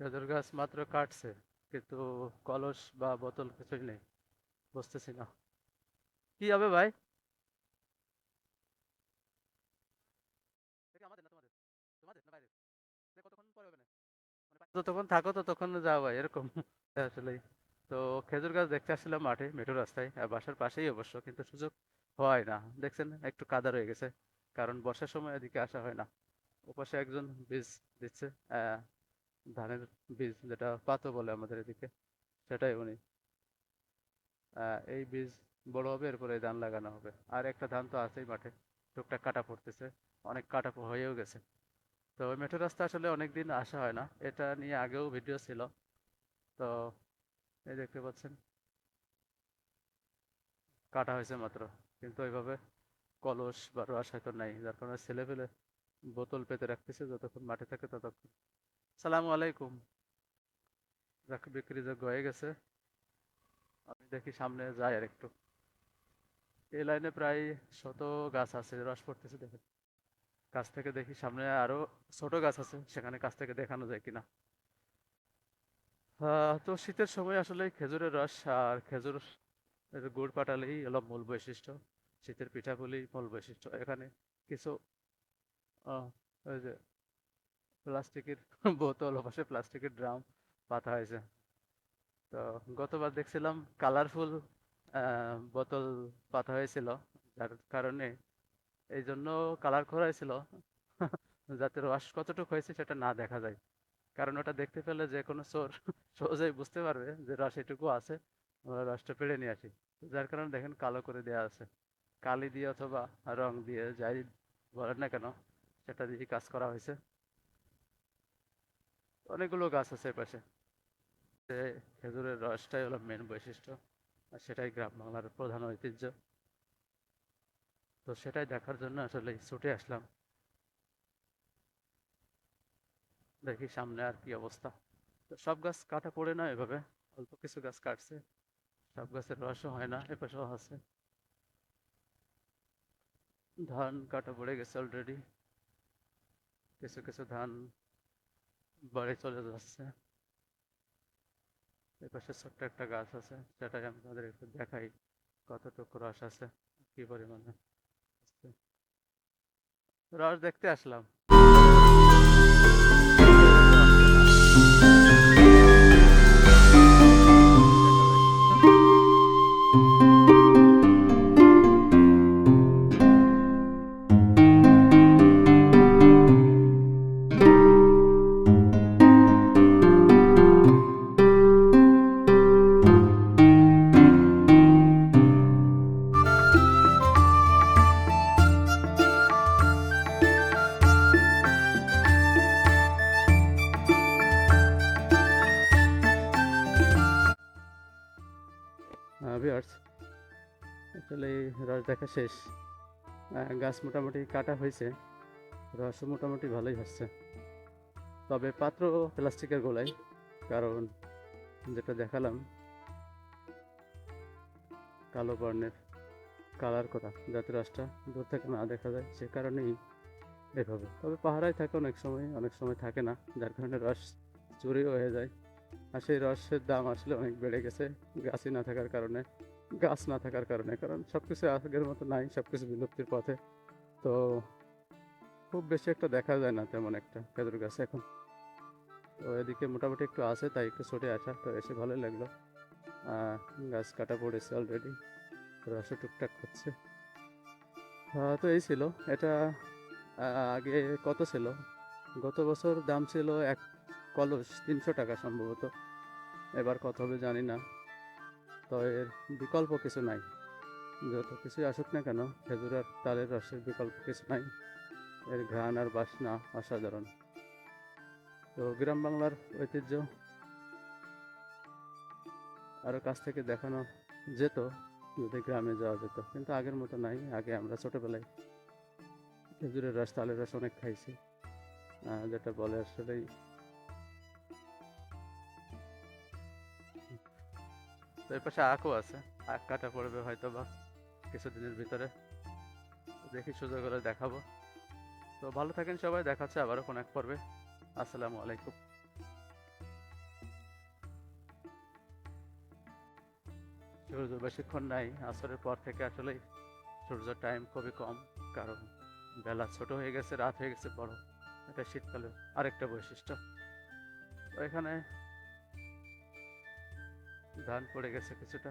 খেজুর গাছ মাত্র কাটছে কিন্তু কলস বা বোতল কিছুই নেই বুঝতেছি না। কি হবে ভাই? যতক্ষণ থাকো ততক্ষণ যাও ভাই এরকম। আসলে তো খেজুর গাছ দেখতে আসছিলাম মাঠে মেঠো রাস্তায় আর বাসার পাশেই অবশ্য কিন্তু সুযোগ হয় না। দেখছেন একটু কাদা রয়ে গেছে কারণ বর্ষার সময় এদিকে আসা হয় না। ওপাশে একজন বীজ দিচ্ছে আহ, ধানের বীজ যেটা পাতো বলে আমাদের এদিকে, সেটাই উনি। এই বীজ বড় হবে, এরপরে ধান লাগানো হবে। আর একটা ধান তো আছেই মাঠে, টুকটাক কাটা পড়তেছে, অনেক কাটা হয়েও গেছে। তো মেঠো রাস্তা আসলে অনেক দিন আসা হয় না, এটা নিয়ে আগেও ভিডিও ছিল। তো এই দেখতে পাচ্ছেন, কাটা হয়েছে মাত্র, কিন্তু ওইভাবে কলস বা রস হয়তো নাই, যার কারণে ছেলে পেলে বোতল পেতে রাখতেছে, যতক্ষণ মাঠে থাকে ততক্ষণ। সালামু আলাইকুম। যাক, বিক্রি যোগ্য হয়ে গেছে। আমি দেখি সামনে যাই আর একটু এই লাইনে প্রায় শত গাছ আছে, রস পড়তেছে দেখেন। কাছ থেকে দেখি সামনে আরও ছোট গাছ আছে, সেখানে কাছ থেকে দেখানো যায় কিনা। তো শীতের সময় আসলে খেজুরের রস আর খেজুর গুড় পাটালেই হলো মূল বৈশিষ্ট্য। শীতের পিঠাগুলি মূল বৈশিষ্ট্য। এখানে কিছু ওই যে প্লাস্টিকের বোতল ওপাশে প্লাস্টিকের ড্রাম পাতা হয়েছে। তো গতবার দেখছিলাম কালারফুল বোতল পাতা হয়েছিল, যার কারণে এই জন্য কালার করা হয়েছিল যাতে রস কতটুকু হয়েছে সেটা না দেখা যায়। কারণ ওটা দেখতে পেলে যে কোনো চোর সহজেই বুঝতে পারবে যে রস এটুকু আছে, আমরা রসটা পেড়ে নিয়ে আসি। যার কারণে দেখেন কালো করে দেওয়া আছে। কালি দিয়ে অথবা রং দিয়ে যাই বলেন না কেন, সেটা দিয়ে কাজ করা হয়েছে। অনেকগুলো গাছ আছে এপাশে। যে খেজুরের রসটাই হলো মেন বৈশিষ্ট্য, আর সেটাই গ্রাম বাংলার প্রধান ঐতিহ্য। তো সেটাই দেখার জন্য আসলে ছুটে আসলাম। দেখি সামনে আর কি অবস্থা। তো সব গাছ কাটা পড়ে না এভাবে, অল্প কিছু গাছ কাটছে। সব গাছের রসও হয় না, এপাশেও আছে। ধান কাটা পড়ে গেছে অলরেডি কিছু কিছু ধান বাড়ি চলে যাচ্ছে। এপাশে ছোট্ট একটা গাছ আছে সেটাই আমি তোমাদের একটু দেখাই কতটুকু রস আছে, কি পরিমাণে। রস দেখতে আসলাম। ভিউয়ার্স আসলে রস দেখা শেষ। গাছ মোটামুটি কাটা হয়েছে। রসও মোটামুটি ভালোই হচ্ছে। তবে পাত্র প্লাস্টিকের গোলাই কারণ যেটা দেখালাম, কালো বর্ণের কালার করা যাতে রসটা দূর থেকে না দেখা যায়, সে কারণেই এভাবে। তবে পাহারায় থাকে অনেক সময় অনেক সময় থাকে না, যার কারণে রস চুরিও হয়ে যায়। আর সেই রসের দাম আসলে অনেক বেড়ে গেছে গাছই না থাকার কারণে, গাছ না থাকার কারণে, কারণ সব কিছু আগের মতো নাই সব কিছু বিলুপ্তির পথে। তো খুব বেশি একটা দেখা যায় না তেমন একটা খেজুর গাছ এখন। তো এদিকে মোটামুটি একটু আছে, তাই একটু ছোটে আসা তো এসে ভালোই লাগল। গাছ কাটা পড়েছে অলরেডি রসও টুকটাক হচ্ছে। তো এই ছিল, এটা আগে কত ছিল? গত বছর দাম ছিল এক কলস তিনশো টাকা সম্ভবত। এবার কত হবে জানি না। তো এর বিকল্প কিছু নাই। যত কিছুই আসুক না কেন, খেজুর আর তালের রসের বিকল্প কিছু নাই। এর ঘ্রাণ আর বাসনা অসাধারণ। তো গ্রাম বাংলার ঐতিহ্য আরও কাছ থেকে দেখানো যেত, যদি গ্রামে যাওয়া যেত। কিন্তু আগের মতো নাই, আগে আমরা ছোটোবেলায় খেজুরের রস, তালের রস অনেক খাইছি। যেটা বলে আসলেই তো এর পাশে আখও আছে। আখ কাটা পড়বে হয়তো বা কিছুদিনের ভিতরে। দেখি সুযোগ হলে দেখাবো। তো ভালো থাকেন সবাই দেখাচ্ছে আবারও কোনো এক পর্বে। আসসালামু আলাইকুম। সূর্য বেশিক্ষণ নাই, আসরের পর থেকে আসলে সূর্যের টাইম খুবই কম, কারণ বেলা ছোট হয়ে গেছে, রাত হয়ে গেছে বড়। এটা শীতকালের আরেকটা বৈশিষ্ট্য। তো এখানে ধান পড়ে গেছে কিছুটা।